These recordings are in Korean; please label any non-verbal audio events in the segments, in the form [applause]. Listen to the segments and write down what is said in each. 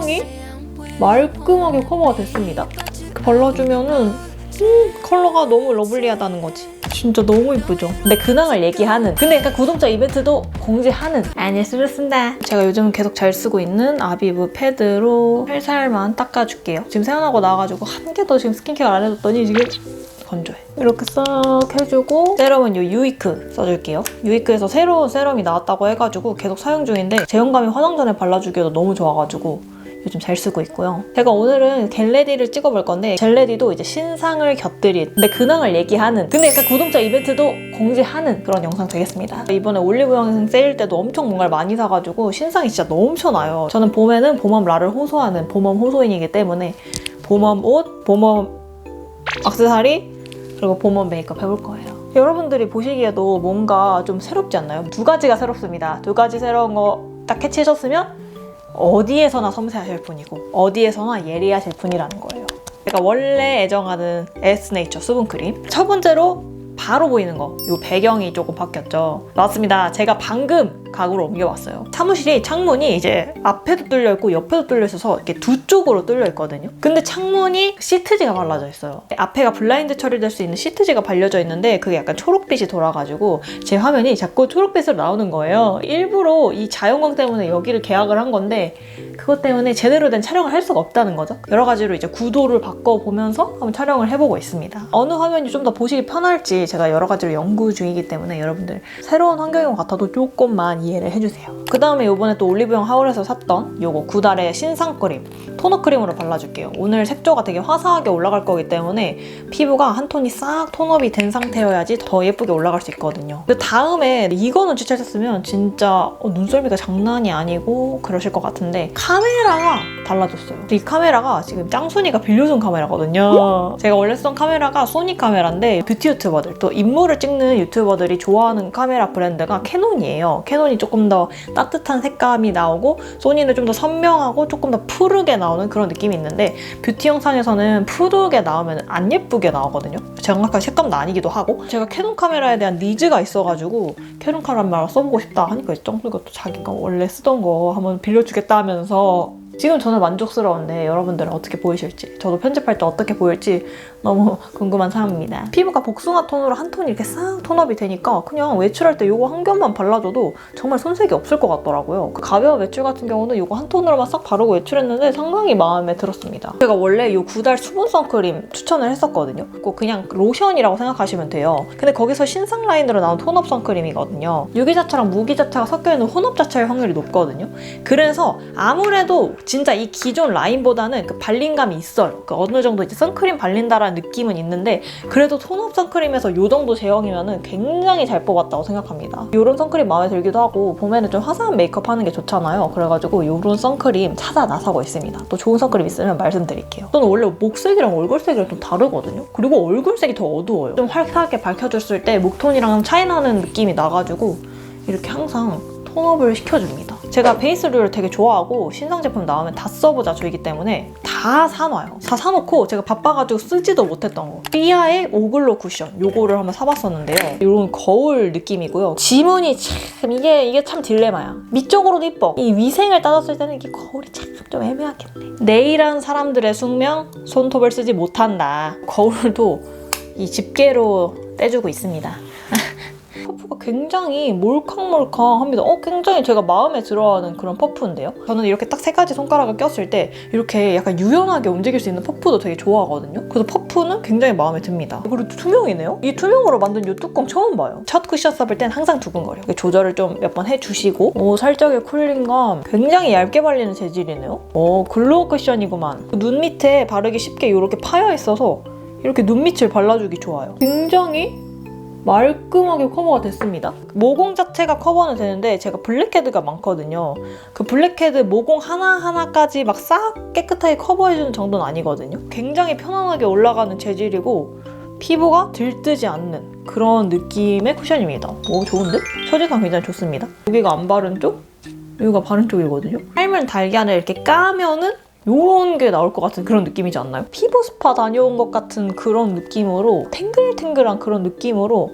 굉장히 말끔하게 커버가 됐습니다. 발라주면은 음, 컬러가 너무 러블리하다는 거지. 진짜 너무 이쁘죠? 근데 근황을 얘기하는 근데 약간 구독자 이벤트도 공지하는 아니 쓰겠습니다. 제가 요즘 계속 잘 쓰고 있는 아비브 패드로 살살만 닦아줄게요. 지금 세안하고 나와가지고 한 개도 지금 스킨케어 안 해줬더니 지금 건조해. 이렇게 싹 해주고 세럼은 요 유이크 써줄게요. 유이크에서 새로운 세럼이 나왔다고 해가지고 계속 사용 중인데 제형감이 화장 전에 발라주기에도 너무 좋아가지고 요즘 잘 쓰고 있고요. 제가 오늘은 겟레디를 찍어볼 건데 겟레디도 이제 신상을 곁들인 근데 근황을 얘기하는 근데 약간 구독자 이벤트도 공지하는 그런 영상 되겠습니다. 이번에 올리브영 세일 때도 엄청 뭔가를 많이 사가지고 신상이 진짜 넘쳐나요. 저는 봄에는 봄웜 라를 호소하는 봄웜 호소인이기 때문에 봄웜 옷, 봄웜 액세서리 그리고 봄웜 메이크업 해볼 거예요. 여러분들이 보시기에도 뭔가 좀 새롭지 않나요? 두 가지가 새롭습니다. 두 가지 새로운 거 딱 캐치하셨으면 어디에서나 섬세하실 분이고 어디에서나 예리하실 분이라는 거예요. 제가 원래 애정하는 에스네이처 수분크림 첫 번째로 바로 보이는 거, 이 배경이 조금 바뀌었죠. 맞습니다. 제가 방금 가구로 옮겨왔어요. 사무실이 창문이 이제 앞에도 뚫려 있고 옆에도 뚫려 있어서 이렇게 두 쪽으로 뚫려 있거든요. 근데 창문이 시트지가 발라져 있어요. 앞에가 블라인드 처리될 수 있는 시트지가 발려져 있는데 그게 약간 초록빛이 돌아가지고 제 화면이 자꾸 초록빛으로 나오는 거예요. 일부러 이 자연광 때문에 여기를 계약을 한 건데 그것 때문에 제대로 된 촬영을 할 수가 없다는 거죠. 여러 가지로 이제 구도를 바꿔보면서 한번 촬영을 해보고 있습니다. 어느 화면이 좀 더 보시기 편할지 제가 여러 가지로 연구 중이기 때문에 여러분들 새로운 환경인 것 같아도 조금만 이해를 해주세요. 그 다음에 이번에 또 올리브영 하울에서 샀던 요거 구달의 신상 크림 토너 크림으로 발라줄게요. 오늘 색조가 되게 화사하게 올라갈 거기 때문에 피부가 한 톤이 싹 톤업이 된 상태여야지 더 예쁘게 올라갈 수 있거든요. 그 다음에 이거는 추천했으면 진짜 어, 눈썰미가 장난이 아니고 그러실 것 같은데 카메라가 달라졌어요. 이 카메라가 지금 짱순이가 빌려준 카메라거든요. 제가 원래 쓰던 카메라가 소니 카메라인데 뷰티 유튜버들 또 인물을 찍는 유튜버들이 좋아하는 카메라 브랜드가 캐논이에요. 캐논이 조금 더 따뜻한 색감이 나오고 소니는 좀 더 선명하고 조금 더 푸르게 나오는 그런 느낌이 있는데 뷰티 영상에서는 푸르게 나오면 안 예쁘게 나오거든요. 정확한 색감도 아니기도 하고 제가 캐논 카메라에 대한 니즈가 있어가지고 캐논 카메라 써보고 싶다 하니까 짱순이가 또 자기가 원래 쓰던 거 한번 빌려주겠다 하면서 지금 저는 만족스러운데 여러분들은 어떻게 보이실지 저도 편집할 때 어떻게 보일지 너무 궁금한 사람입니다. 피부가 복숭아 톤으로 한 톤이 이렇게 싹 톤업이 되니까 그냥 외출할 때 이거 한 겹만 발라줘도 정말 손색이 없을 것 같더라고요. 그 가벼운 외출 같은 경우는 이거 한 톤으로만 싹 바르고 외출했는데 상당히 마음에 들었습니다. 제가 원래 이 구달 수분 선크림 추천을 했었거든요. 그거 그냥 로션이라고 생각하시면 돼요. 근데 거기서 신상 라인으로 나온 톤업 선크림이거든요. 유기자차랑 무기자차가 섞여있는 혼합 자차의 확률이 높거든요. 그래서 아무래도 진짜 이 기존 라인보다는 그 발림감이 있어요. 그 어느 정도 이제 선크림 발린다라는 느낌은 있는데 그래도 톤업 선크림에서 이 정도 제형이면 굉장히 잘 뽑았다고 생각합니다. 이런 선크림 마음에 들기도 하고 봄에는 좀 화사한 메이크업 하는 게 좋잖아요. 그래가지고 이런 선크림 찾아 나서고 있습니다. 또 좋은 선크림 있으면 말씀드릴게요. 저는 원래 목색이랑 얼굴색이랑 좀 다르거든요. 그리고 얼굴색이 더 어두워요. 좀 화사하게 밝혀줬을 때 목톤이랑 차이 나는 느낌이 나가지고 이렇게 항상 톤업을 시켜줍니다. 제가 베이스류를 되게 좋아하고 신상 제품 나오면 다 써보자 주의기 때문에 다 사놔요. 다 사놓고 제가 바빠가지고 쓰지도 못했던 거. 삐아의 오글로 쿠션 요거를 한번 사봤었는데요. 이런 거울 느낌이고요. 지문이 참 이게 이게 참 딜레마야. 밑쪽으로도 이뻐. 이 위생을 따졌을 때는 이게 거울이 참 좀 애매하겠네. 네일한 사람들의 숙명 손톱을 쓰지 못한다. 거울도 이 집게로 떼주고 있습니다. [laughs] 퍼프가 굉장히 몰캉몰캉합니다. 어, 굉장히 제가 마음에 들어하는 그런 퍼프인데요. 저는 이렇게 딱 세 가지 손가락을 꼈을 때 이렇게 약간 유연하게 움직일 수 있는 퍼프도 되게 좋아하거든요. 그래서 퍼프는 굉장히 마음에 듭니다. 그리고 투명이네요. 이 투명으로 만든 이 뚜껑 처음 봐요. 첫 쿠션 써볼 땐 항상 두근거려. 조절을 좀 몇 번 해주시고 오, 살짝의 쿨링감 굉장히 얇게 발리는 재질이네요. 오, 글로우 쿠션이구만. 눈 밑에 바르기 쉽게 이렇게 파여 있어서 이렇게 눈 밑을 발라주기 좋아요. 굉장히 말끔하게 커버가 됐습니다. 모공 자체가 커버는 되는데 제가 블랙헤드가 많거든요. 그 블랙헤드 모공 하나하나까지 막 싹 깨끗하게 커버해주는 정도는 아니거든요. 굉장히 편안하게 올라가는 재질이고 피부가 들뜨지 않는 그런 느낌의 쿠션입니다. 오 좋은데? 처지감 굉장히 좋습니다. 여기가 안 바른 쪽, 여기가 바른 쪽이거든요. 삶은 달걀을 이렇게 까면은 요런 게 나올 것 같은 그런 느낌이지 않나요? 피부 스파 다녀온 것 같은 그런 느낌으로 탱글탱글한 그런 느낌으로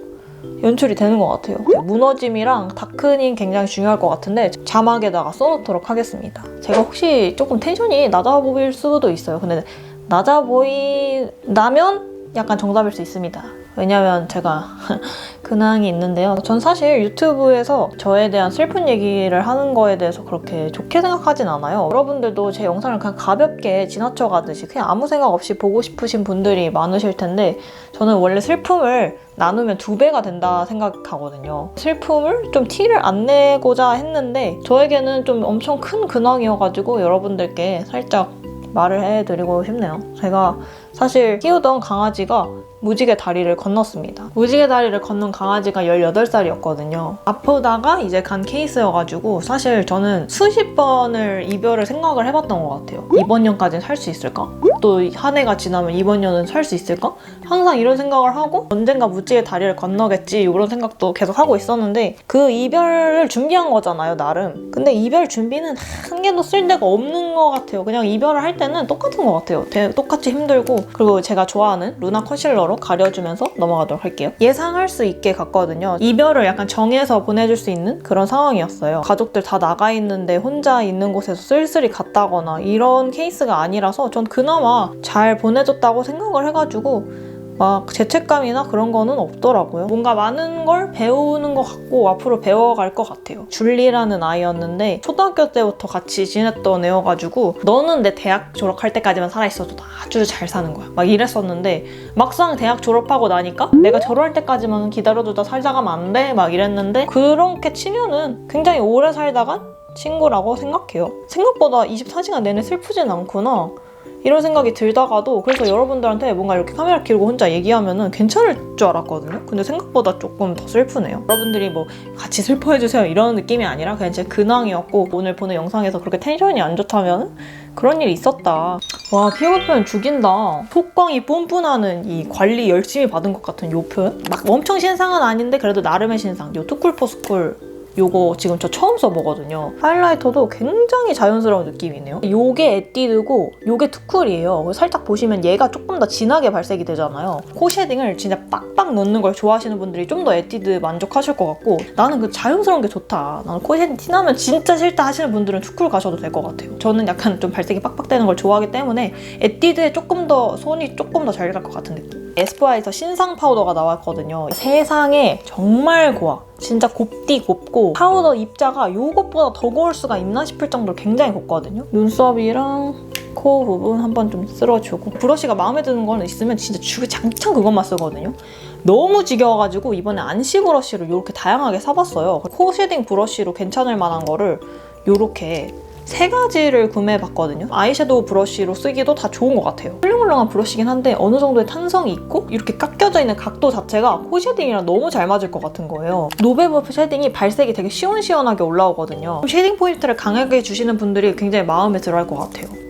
연출이 되는 것 같아요. 무너짐이랑 다크닝 굉장히 중요할 것 같은데 자막에다가 써놓도록 하겠습니다. 제가 혹시 조금 텐션이 낮아 보일 수도 있어요. 근데 낮아 보인다면 약간 정답일 수 있습니다. 왜냐면 제가 [laughs] 근황이 있는데요. 전 사실 유튜브에서 저에 대한 슬픈 얘기를 하는 거에 대해서 그렇게 좋게 생각하진 않아요. 여러분들도 제 영상을 그냥 가볍게 지나쳐 가듯이 그냥 아무 생각 없이 보고 싶으신 분들이 많으실 텐데 저는 원래 슬픔을 나누면 두 배가 된다 생각하거든요. 슬픔을 좀 티를 안 내고자 했는데 저에게는 좀 엄청 큰 근황이어가지고 여러분들께 살짝 말을 해드리고 싶네요. 제가 사실 키우던 강아지가 무지개 다리를 건넜습니다. 무지개 다리를 건넌 강아지가 18살이었거든요. 아프다가 이제 간 케이스여가지고 사실 저는 수십 번을 이별을 생각을 해봤던 것 같아요. 이번 년까지는 살 수 있을까? 또 한 해가 지나면 이번 년은 살 수 있을까? 항상 이런 생각을 하고 언젠가 무지개 다리를 건너겠지 이런 생각도 계속 하고 있었는데 그 이별을 준비한 거잖아요 나름. 근데 이별 준비는 한 개도 쓸 데가 없는 것 같아요. 그냥 이별을 할 때는 똑같은 것 같아요. 대- 똑같이 힘들고 그리고 제가 좋아하는 루나 컨실러 로 가려주면서 넘어가도록 할게요. 예상할 수 있게 갔거든요. 이별을 약간 정해서 보내줄 수 있는 그런 상황이었어요. 가족들 다 나가 있는데 혼자 있는 곳에서 쓸쓸히 갔다거나 이런 케이스가 아니라서 전 그나마 잘 보내줬다고 생각을 해가지고 막 죄책감이나 그런 거는 없더라고요. 뭔가 많은 걸 배우는 것 같고 앞으로 배워갈 것 같아요. 줄리라는 아이였는데 초등학교 때부터 같이 지냈던 애여가지고 너는 내 대학 졸업할 때까지만 살아있어도 나 아주 잘 사는 거야. 막 이랬었는데 막상 대학 졸업하고 나니까 내가 졸업할 때까지만 기다려주다 살다 가면 안 돼? 막 이랬는데 그렇게 치면은 굉장히 오래 살다간 친구라고 생각해요. 생각보다 24시간 내내 슬프진 않구나. 이런 생각이 들다가도 그래서 여러분들한테 뭔가 이렇게 카메라 켜고 혼자 얘기하면은 괜찮을 줄 알았거든요. 근데 생각보다 조금 더 슬프네요. 여러분들이 뭐 같이 슬퍼해 주세요 이런 느낌이 아니라 그냥 제 근황이었고 오늘 보는 영상에서 그렇게 텐션이 안 좋다면 그런 일이 있었다. 와 피부 표현 죽인다. 속광이 뿜뿜하는 이 관리 열심히 받은 것 같은 요 표현? 막 엄청 신상은 아닌데 그래도 나름의 신상. 요 투쿨포스쿨 요거 지금 저 처음 써보거든요. 하이라이터도 굉장히 자연스러운 느낌이네요. 요게 에뛰드고 요게 투쿨이에요. 살짝 보시면 얘가 조금 더 진하게 발색이 되잖아요. 코 쉐딩을 진짜 빡빡 넣는 걸 좋아하시는 분들이 좀 더 에뛰드 만족하실 것 같고 나는 그 자연스러운 게 좋다. 나는 코 쉐딩 티나면 진짜 싫다 하시는 분들은 투쿨 가셔도 될 것 같아요. 저는 약간 좀 발색이 빡빡 되는 걸 좋아하기 때문에 에뛰드에 조금 더 손이 조금 더 잘 갈 것 같은 느낌. 에스쁘아에서 신상 파우더가 나왔거든요. 세상에 정말 고와. 진짜 곱디 곱고 파우더 입자가 이것보다 더 고울 수가 있나 싶을 정도로 굉장히 곱거든요. 눈썹이랑 코 부분 한번 좀 쓸어주고 브러쉬가 마음에 드는 거는 있으면 진짜 주에 장창 그것만 쓰거든요. 너무 지겨워가지고 이번에 안시 브러쉬를 이렇게 다양하게 사봤어요. 코 쉐딩 브러쉬로 괜찮을 만한 거를 이렇게 세 가지를 구매해봤거든요. 아이섀도우 브러쉬로 쓰기도 다 좋은 것 같아요. 훌륭훌륭한 브러쉬긴 한데 어느 정도의 탄성이 있고 이렇게 깎여져 있는 각도 자체가 코 쉐딩이랑 너무 잘 맞을 것 같은 거예요. 노베브 쉐딩이 발색이 되게 시원시원하게 올라오거든요. 쉐딩 포인트를 강하게 주시는 분들이 굉장히 마음에 들어 할 것 같아요.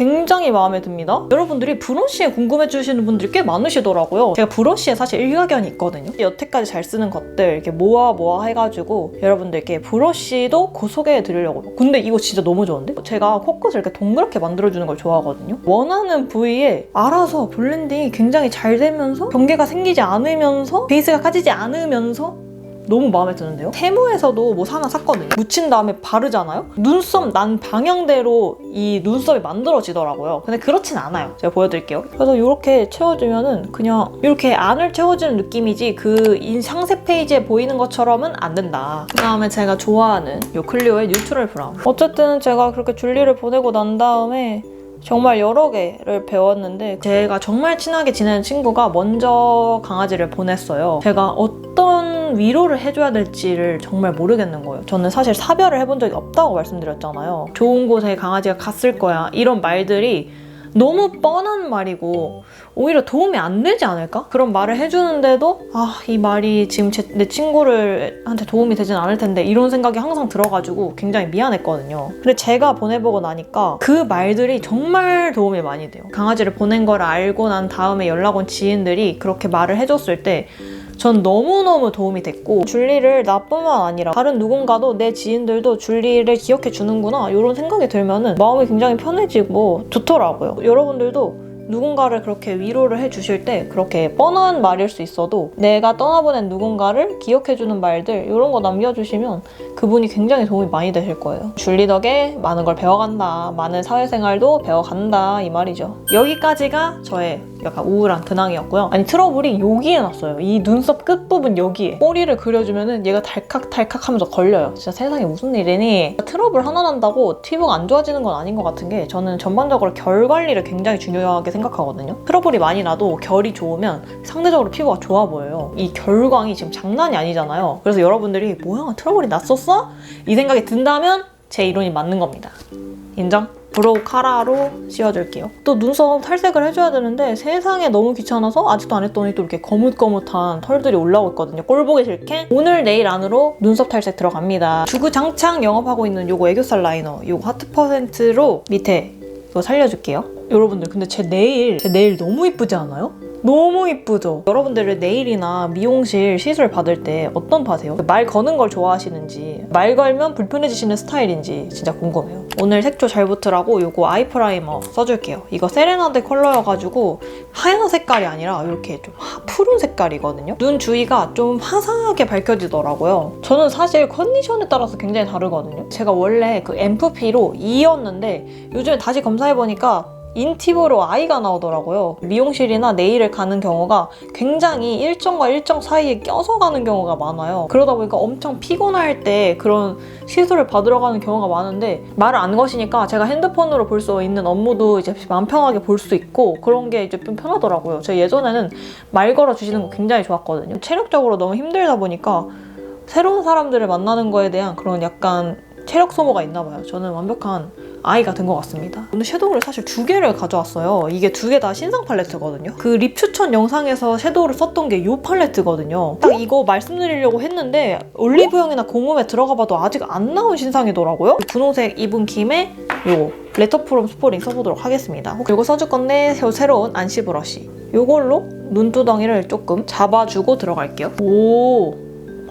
굉장히 마음에 듭니다. 여러분들이 브러쉬에 궁금해 주시는 분들이 꽤 많으시더라고요. 제가 브러쉬에 사실 일가견이 있거든요. 여태까지 잘 쓰는 것들 이렇게 모아 모아 해가지고 여러분들께 브러쉬도 그 소개해 드리려고. 근데 이거 진짜 너무 좋은데? 제가 코끝을 이렇게 동그랗게 만들어주는 걸 좋아하거든요. 원하는 부위에 알아서 블렌딩이 굉장히 잘 되면서 경계가 생기지 않으면서 베이스가 까지지 않으면서 너무 마음에 드는데요? 테무에서도 뭐 하나 샀거든요. 묻힌 다음에 바르잖아요? 눈썹 난 방향대로 이 눈썹이 만들어지더라고요. 근데 그렇진 않아요. 제가 보여드릴게요. 그래서 이렇게 채워주면은 그냥 이렇게 안을 채워주는 느낌이지 그인 상세 페이지에 보이는 것처럼은 안 된다. 그 다음에 제가 좋아하는 이 클리오의 뉴트럴 브라운. 어쨌든 제가 그렇게 줄리를 보내고 난 다음에 정말 여러 개를 배웠는데 제가 정말 친하게 지내는 친구가 먼저 강아지를 보냈어요. 제가 어떤 위로를 해줘야 될지를 정말 모르겠는 거예요. 저는 사실 사별을 해본 적이 없다고 말씀드렸잖아요. 좋은 곳에 강아지가 갔을 거야. 이런 말들이 너무 뻔한 말이고 오히려 도움이 안 되지 않을까? 그런 말을 해주는데도 아 이 말이 지금 제, 내 친구를 한테 도움이 되진 않을 텐데 이런 생각이 항상 들어가지고 굉장히 미안했거든요. 근데 제가 보내보고 나니까 그 말들이 정말 도움이 많이 돼요. 강아지를 보낸 걸 알고 난 다음에 연락 온 지인들이 그렇게 말을 해줬을 때전 너무너무 도움이 됐고 줄리를 나뿐만 아니라 다른 누군가도 내 지인들도 줄리를 기억해 주는구나 이런 생각이 들면은 마음이 굉장히 편해지고 좋더라고요. 여러분들도 누군가를 그렇게 위로를 해주실 때 그렇게 뻔한 말일 수 있어도 내가 떠나보낸 누군가를 기억해주는 말들 이런 거 남겨주시면 그분이 굉장히 도움이 많이 되실 거예요. 줄리 덕에 많은 걸 배워간다. 많은 사회생활도 배워간다. 이 말이죠. 여기까지가 저의 약간 우울한 근황이었고요. 아니 트러블이 여기에 났어요. 이 눈썹 끝부분 여기에. 꼬리를 그려주면은 얘가 달칵달칵 하면서 걸려요. 진짜 세상에 무슨 일이니? 트러블 하나 난다고 피부가 안 좋아지는 건 아닌 것 같은 게 저는 전반적으로 결 관리를 굉장히 중요하게 생각하거든요. 트러블이 많이 나도 결이 좋으면 상대적으로 피부가 좋아 보여요. 이 결광이 지금 장난이 아니잖아요. 그래서 여러분들이 뭐야 트러블이 났었어? 이 생각이 든다면 제 이론이 맞는 겁니다. 인정? 브로우 카라로 씌워줄게요. 또 눈썹 탈색을 해줘야 되는데 세상에 너무 귀찮아서 아직도 안 했더니 또 이렇게 거뭇거뭇한 털들이 올라오고 있거든요. 꼴 보기 싫게 오늘 내일 안으로 눈썹 탈색 들어갑니다. 주구장창 영업하고 있는 요거 애교살 라이너 요거 하트 퍼센트로 밑에 이거 살려줄게요. 여러분들 근데 제 네일 제 네일 너무 이쁘지 않아요? 너무 이쁘죠? 여러분들의 네일이나 미용실 시술 받을 때 어떤 파세요? 말 거는 걸 좋아하시는지 말 걸면 불편해지시는 스타일인지 진짜 궁금해요. 오늘 색조 잘 붙으라고 요거 아이 프라이머 써줄게요. 이거 세레나데 컬러여가지고 하얀 색깔이 아니라 이렇게 좀 하- 푸른 색깔이거든요. 눈 주위가 좀 화사하게 밝혀지더라고요. 저는 사실 컨디션에 따라서 굉장히 다르거든요. 제가 원래 그 MFP로 2였는데 요즘에 다시 검사해보니까 인팁으로 아이가 나오더라고요. 미용실이나 네일을 가는 경우가 굉장히 일정과 일정 사이에 껴서 가는 경우가 많아요. 그러다 보니까 엄청 피곤할 때 그런 시술을 받으러 가는 경우가 많은데 말을 안 거시니까 제가 핸드폰으로 볼 수 있는 업무도 이제 마음 편하게 볼 수 있고 그런 게 이제 좀 편하더라고요. 제가 예전에는 말 걸어 주시는 거 굉장히 좋았거든요. 체력적으로 너무 힘들다 보니까 새로운 사람들을 만나는 거에 대한 그런 약간 체력 소모가 있나 봐요. 저는 완벽한 아이가 된 것 같습니다. 오늘 섀도우를 사실 두 개를 가져왔어요. 이게 두 개 다 신상 팔레트거든요. 그 립 추천 영상에서 섀도우를 썼던 게 이 팔레트거든요. 딱 이거 말씀드리려고 했는데 올리브영이나 공홈에 들어가 봐도 아직 안 나온 신상이더라고요. 분홍색 입은 김에 요거 레터프롬 스포링 써보도록 하겠습니다. 이거 써줄 건데 새- 새로운 안시 브러쉬. 이걸로 눈두덩이를 조금 잡아주고 들어갈게요. 오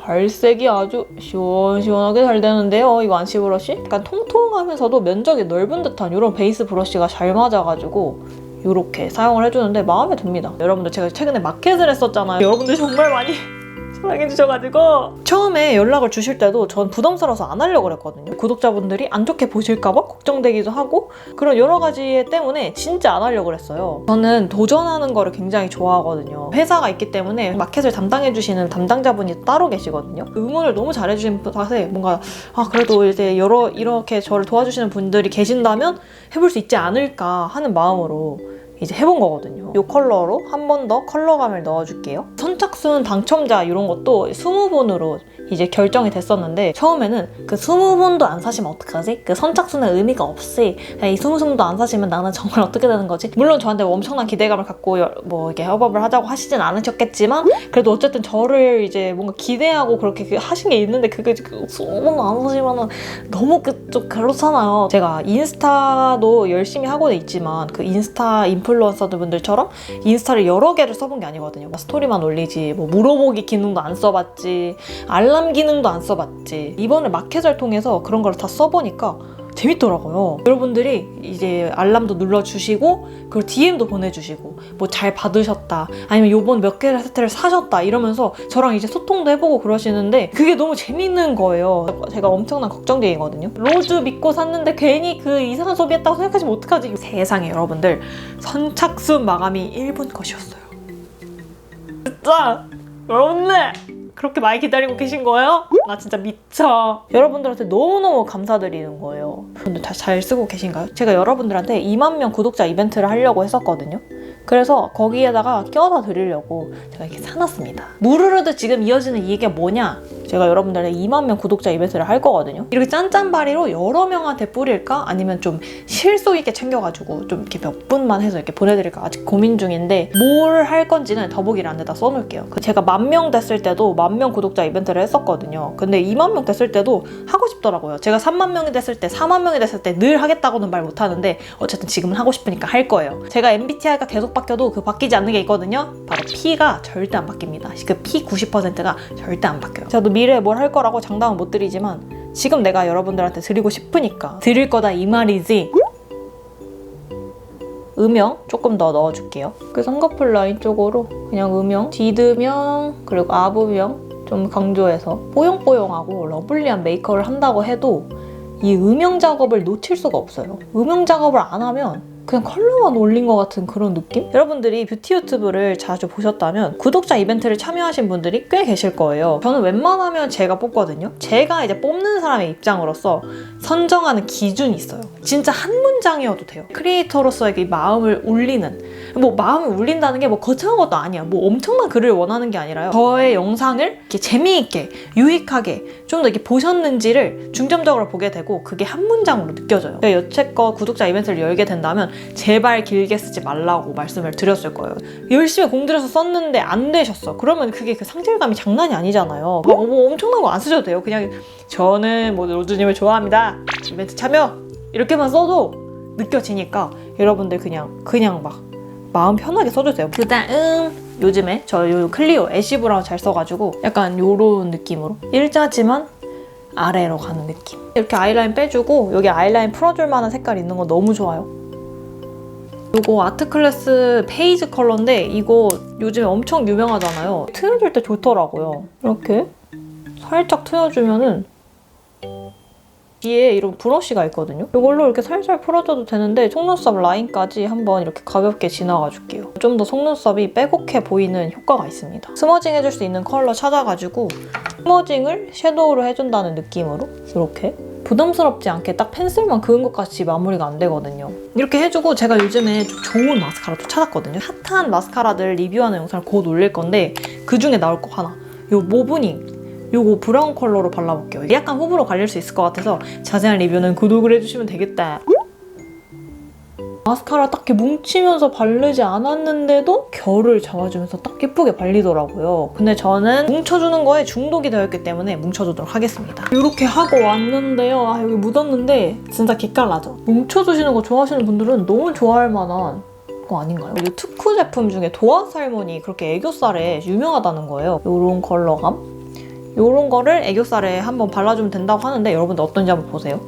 발색이 아주 시원시원하게 잘 되는데요. 이거 안시 브러쉬? 약간 통통하면서도 면적이 넓은 듯한 이런 베이스 브러쉬가 잘 맞아가지고 이렇게 사용을 해주는데 마음에 듭니다. 여러분들 제가 최근에 마켓을 했었잖아요. 여러분들 정말 많이 사랑해주셔가지고 처음에 연락을 주실 때도 전 부담스러워서 안 하려고 그랬거든요. 구독자분들이 안 좋게 보실까봐 걱정되기도 하고 그런 여러 가지 때문에 진짜 안 하려고 그랬어요. 저는 도전하는 거를 굉장히 좋아하거든요. 회사가 있기 때문에 마켓을 담당해주시는 담당자분이 따로 계시거든요. 응원을 너무 잘해주신 탓에 뭔가 아 그래도 이제 여러 이렇게 저를 도와주시는 분들이 계신다면 해볼 수 있지 않을까 하는 마음으로 이제 해본 거거든요. 이 컬러로 한 번 더 컬러감을 넣어줄게요. 선착순 당첨자 이런 것도 20번으로 이제 결정이 됐었는데 처음에는 그 20번도 안 사시면 어떡하지? 그 선착순의 의미가 없이 이 20번도 안 사시면 나는 정말 어떻게 되는 거지? 물론 저한테 엄청난 기대감을 갖고 여- 뭐 이렇게 협업을 하자고 하시진 않으셨겠지만 그래도 어쨌든 저를 이제 뭔가 기대하고 그렇게 그 하신 게 있는데 그게 그 20번도 안 사시면은 너무 그, 좀 그렇잖아요. 제가 인스타도 열심히 하고 있지만 그 인스타 인플루언서들 분들처럼 인스타를 여러 개를 써본 게 아니거든요. 막 스토리만 올리지, 뭐 물어보기 기능도 안 써봤지, 알람 기능도 안 써봤지. 이번에 마켓을 통해서 그런 걸 다 써보니까 재밌더라고요. 여러분들이 이제 알람도 눌러주시고, 그리고 DM도 보내주시고, 뭐 잘 받으셨다, 아니면 요번 몇 개를 세트를 사셨다, 이러면서 저랑 이제 소통도 해보고 그러시는데, 그게 너무 재밌는 거예요. 제가 엄청난 걱정쟁이거든요. 로즈 믿고 샀는데 괜히 그 이상한 소비했다고 생각하시면 어떡하지? 세상에 여러분들, 선착순 마감이 1분 것이었어요. 진짜! 여러분들! 그렇게 많이 기다리고 계신 거예요? 나 진짜 미쳐. 여러분들한테 너무너무 감사드리는 거예요. 근데 다 잘 쓰고 계신가요? 제가 여러분들한테 2만 명 구독자 이벤트를 하려고 했었거든요. 그래서 거기에다가 껴서 드리려고 제가 이렇게 사놨습니다. 무르르드 지금 이어지는 이게 뭐냐? 제가 여러분들의 2만 명 구독자 이벤트를 할 거거든요. 이렇게 짠짠바리로 여러 명한테 뿌릴까? 아니면 좀 실속 있게 챙겨가지고 좀 이렇게 몇 분만 해서 이렇게 보내드릴까? 아직 고민 중인데 뭘 할 건지는 더보기를 안에다 써놓을게요. 그 제가 만 명 됐을 때도 만명 구독자 이벤트를 했었거든요. 근데 2만 명 됐을 때도 하고 싶더라고요. 제가 3만 명이 됐을 때, 4만 명이 됐을 때 늘 하겠다고는 말 못하는데 어쨌든 지금은 하고 싶으니까 할 거예요. 제가 MBTI가 계속 바뀌어도 그 바뀌지 않는 게 있거든요. 바로 P가 절대 안 바뀝니다. 그 P 90%가 절대 안 바뀌어요. 저도 미래에 뭘 할 거라고 장담은 못 드리지만 지금 내가 여러분들한테 드리고 싶으니까 드릴 거다 이 말이지 음영 조금 더 넣어줄게요. 그 쌍꺼풀 라인 쪽으로 그냥 음영, 디드명, 그리고 아부명 좀 강조해서 뽀용뽀용하고 러블리한 메이크업을 한다고 해도 이 음영 작업을 놓칠 수가 없어요. 음영 작업을 안 하면 그냥 컬러만 올린 것 같은 그런 느낌? 여러분들이 뷰티 유튜브를 자주 보셨다면 구독자 이벤트를 참여하신 분들이 꽤 계실 거예요. 저는 웬만하면 제가 뽑거든요. 제가 이제 뽑는 사람의 입장으로서 선정하는 기준이 있어요. 진짜 한 문장이어도 돼요. 크리에이터로서의 이 마음을 울리는 뭐 마음을 울린다는 게 뭐 거창한 것도 아니야. 뭐 엄청난 글을 원하는 게 아니라요. 저의 영상을 이렇게 재미있게 유익하게 좀 더 이렇게 보셨는지를 중점적으로 보게 되고 그게 한 문장으로 느껴져요. 그러니까 여태껏 구독자 이벤트를 열게 된다면 제발 길게 쓰지 말라고 말씀을 드렸을 거예요. 열심히 공들여서 썼는데 안 되셨어. 그러면 그게 그 상실감이 장난이 아니잖아요. 막뭐 엄청난 거 안 쓰셔도 돼요. 그냥 저는 뭐 로즈님을 좋아합니다. 이벤트 참여 이렇게만 써도 느껴지니까 여러분들 그냥 그냥 막 마음 편하게 써주세요. 그 다음 요즘에 저 요 클리오 애쉬 브라운 잘 써가지고 약간 요런 느낌으로 일자지만 아래로 가는 느낌. 이렇게 아이라인 빼주고 여기 아이라인 풀어줄 만한 색깔 있는 거 너무 좋아요. 이거 아트클래스 페이지 컬러인데 이거 요즘에 엄청 유명하잖아요. 트여줄 때 좋더라고요. 이렇게 살짝 트여주면은 뒤에 이런 브러쉬가 있거든요. 이걸로 이렇게 살살 풀어줘도 되는데 속눈썹 라인까지 한번 이렇게 가볍게 지나가 줄게요. 좀 더 속눈썹이 빼곡해 보이는 효과가 있습니다. 스머징 해줄 수 있는 컬러 찾아가지고 스머징을 섀도우로 해준다는 느낌으로 이렇게 부담스럽지 않게 딱 펜슬만 그은 것 같이 마무리가 안 되거든요. 이렇게 해주고 제가 요즘에 좀 좋은 마스카라 또 찾았거든요. 핫한 마스카라들 리뷰하는 영상을 곧 올릴 건데 그 중에 나올 거 하나. 요 모브닝 요거 브라운 컬러로 발라볼게요. 약간 호불호 갈릴 수 있을 것 같아서 자세한 리뷰는 구독을 해주시면 되겠다. 마스카라 딱 이렇게 뭉치면서 바르지 않았는데도 결을 잡아주면서 딱 예쁘게 발리더라고요. 근데 저는 뭉쳐주는 거에 중독이 되었기 때문에 뭉쳐주도록 하겠습니다. 이렇게 하고 왔는데요. 아 여기 묻었는데 진짜 기깔나죠? 뭉쳐주시는 거 좋아하시는 분들은 너무 좋아할 만한 거 아닌가요? 이 투쿠 제품 중에 도화 살몬이 그렇게 애교살에 유명하다는 거예요. 이런 컬러감. 이런 거를 애교살에 한번 발라주면 된다고 하는데 여러분들 어떤지 한번 보세요.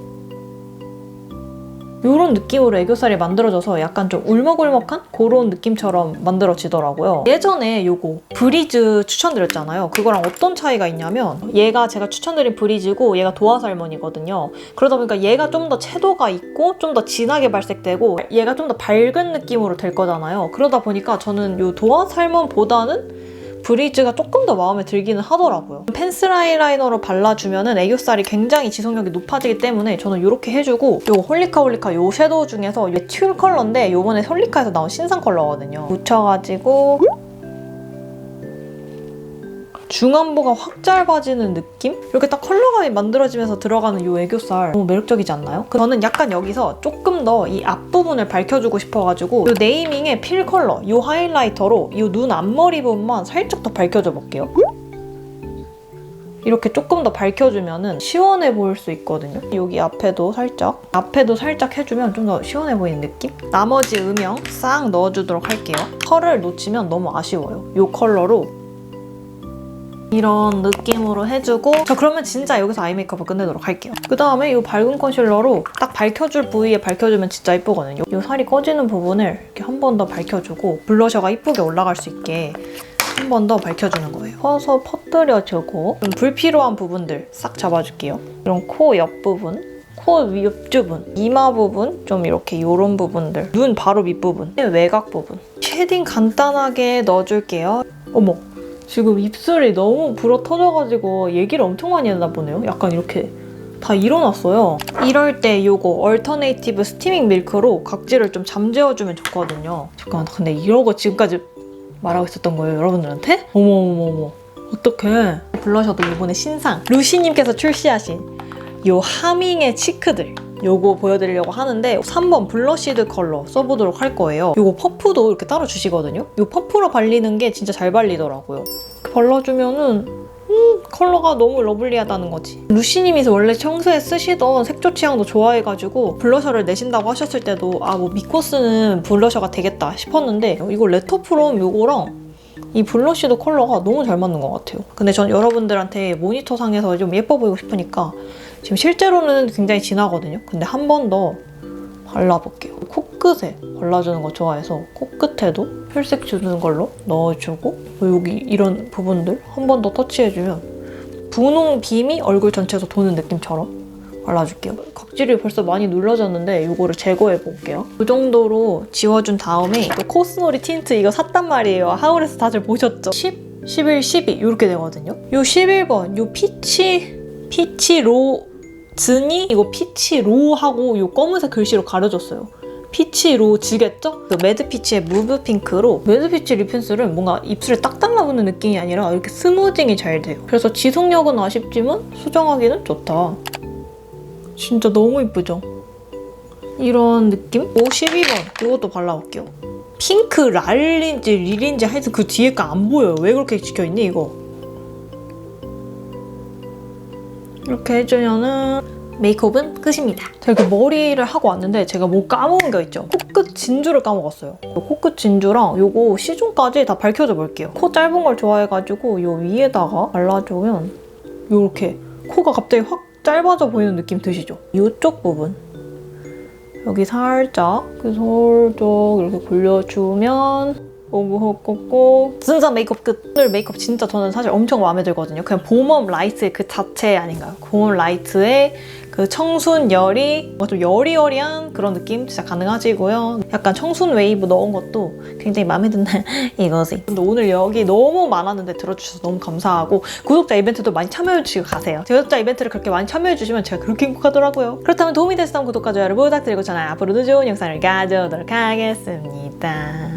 이런 느낌으로 애교살이 만들어져서 약간 좀 울먹울먹한 그런 느낌처럼 만들어지더라고요. 예전에 요거 브리즈 추천드렸잖아요. 그거랑 어떤 차이가 있냐면 얘가 제가 추천드린 브리즈고 얘가 도화살몬이거든요. 그러다 보니까 얘가 좀 더 채도가 있고 좀 더 진하게 발색되고 얘가 좀 더 밝은 느낌으로 될 거잖아요. 그러다 보니까 저는 요 도화살몬보다는 브리즈가 조금 더 마음에 들기는 하더라고요. 펜슬 아이라이너로 발라주면은 애교살이 굉장히 지속력이 높아지기 때문에 저는 이렇게 해주고 요 홀리카 홀리카 요 섀도우 중에서 이게 튤 컬러인데 요번에 홀리카에서 나온 신상 컬러거든요. 묻혀가지고 중안부가 확 짧아지는 느낌? 이렇게 딱 컬러감이 만들어지면서 들어가는 이 애교살 너무 매력적이지 않나요? 그 저는 약간 여기서 조금 더 이 앞부분을 밝혀주고 싶어가지고 이 네이밍의 필 컬러, 이 하이라이터로 이 눈 앞머리 부분만 살짝 더 밝혀줘 볼게요. 이렇게 조금 더 밝혀주면 시원해 보일 수 있거든요. 여기 앞에도 살짝, 앞에도 살짝 해주면 좀 더 시원해 보이는 느낌? 나머지 음영 싹 넣어주도록 할게요. 컬을 놓치면 너무 아쉬워요. 이 컬러로 이런 느낌으로 해주고 저 그러면 진짜 여기서 아이 메이크업을 끝내도록 할게요. 그 다음에 이 밝은 컨실러로 딱 밝혀줄 부위에 밝혀주면 진짜 예쁘거든요. 이 살이 꺼지는 부분을 이렇게 한 번 더 밝혀주고 블러셔가 이쁘게 올라갈 수 있게 한 번 더 밝혀주는 거예요. 퍼서 퍼뜨려주고 좀 불필요한 부분들 싹 잡아줄게요. 이런 코 옆부분 코 옆주분, 이마 부분, 좀 이렇게 이런 부분들, 눈 바로 밑부분, 외곽 부분. 쉐딩 간단하게 넣어줄게요. 어머, 지금 입술이 너무 불어 터져가지고 얘기를 엄청 많이 했나 보네요. 약간 이렇게 다 일어났어요. 이럴 때 요거 얼터네이티브 스티밍 밀크로 각질을 좀 잠재워주면 좋거든요. 잠깐만 근데 이러고 지금까지 말하고 있었던 거예요 여러분들한테? 어머어머어머 어떡해 블러셔도 이번에 신상 루시님께서 출시하신 요 하밍의 치크들 요거 보여드리려고 하는데 3번 블러시드 컬러 써보도록 할 거예요. 요거 퍼프도 이렇게 따로 주시거든요. 요 퍼프로 발리는 게 진짜 잘 발리더라고요. 발라주면은 음, 컬러가 너무 러블리하다는 거지. 루시님이 원래 평소에 쓰시던 색조 취향도 좋아해가지고 블러셔를 내신다고 하셨을 때도 아 뭐 믿고 쓰는 블러셔가 되겠다 싶었는데 이거 레터프롬 요거랑 이 블러쉬도 컬러가 너무 잘 맞는 것 같아요. 근데 전 여러분들한테 모니터상에서 좀 예뻐 보이고 싶으니까 지금 실제로는 굉장히 진하거든요. 근데 한 번 더 발라볼게요. 코끝에 발라주는 거 좋아해서 코끝에도 혈색 주는 걸로 넣어주고 여기 이런 부분들 한 번 더 터치해주면 분홍 빔이 얼굴 전체에서 도는 느낌처럼 발라줄게요. 각질이 벌써 많이 눌러졌는데 이거를 제거해 볼게요. 이 정도로 지워준 다음에 또 코스모리 틴트 이거 샀단 말이에요. 하울에서 다들 보셨죠? 10, 11, 12 이렇게 되거든요. 요 11번 요 피치 피치 로 즈니 이거 피치 로 하고 요 검은색 글씨로 가려졌어요. 피치 로즈겠죠? 그 매드 피치의 무브 핑크로 매드 피치 립 펜슬은 뭔가 입술에 딱 달라붙는 느낌이 아니라 이렇게 스무징이 잘 돼요. 그래서 지속력은 아쉽지만 수정하기는 좋다. 진짜 너무 이쁘죠? 이런 느낌? 52번 이것도 발라볼게요. 핑크 랄린지 릴인지 하여튼 그 뒤에 거 안 보여요. 왜 그렇게 찍혀있니 이거? 이렇게 해주면은 메이크업은 끝입니다. 제가 머리를 하고 왔는데 제가 뭐 까먹은 거 있죠? 코끝 진주를 까먹었어요. 요 코끝 진주랑 요거 시중까지 다 밝혀줘 볼게요. 코 짧은 걸 좋아해가지고 요 위에다가 발라주면 요렇게 코가 갑자기 확 짧아져 보이는 느낌 드시죠? 이쪽 부분 여기 살짝 그 살짝 이렇게 오고 꽂고 순서 메이크업 끝. 오늘 메이크업 진짜 저는 사실 엄청 마음에 들거든요. 그냥 봄웜 라이트의 그 자체 아닌가요? 봄웜 라이트의 그 청순 열이 뭐좀 여리여리한 그런 느낌 진짜 가능하시고요. 약간 청순 웨이브 넣은 것도 굉장히 마음에 든다 [laughs] 이거지. 근데 오늘 여기 너무 많았는데 들어주셔서 너무 감사하고 구독자 이벤트도 많이 참여해주시고 가세요. 구독자 이벤트를 그렇게 많이 참여해주시면 제가 그렇게 행복하더라고요. 그렇다면 도움이 됐다면 구독과 좋아요를 부탁드리고 저는 앞으로도 좋은 영상을 가져오도록 하겠습니다.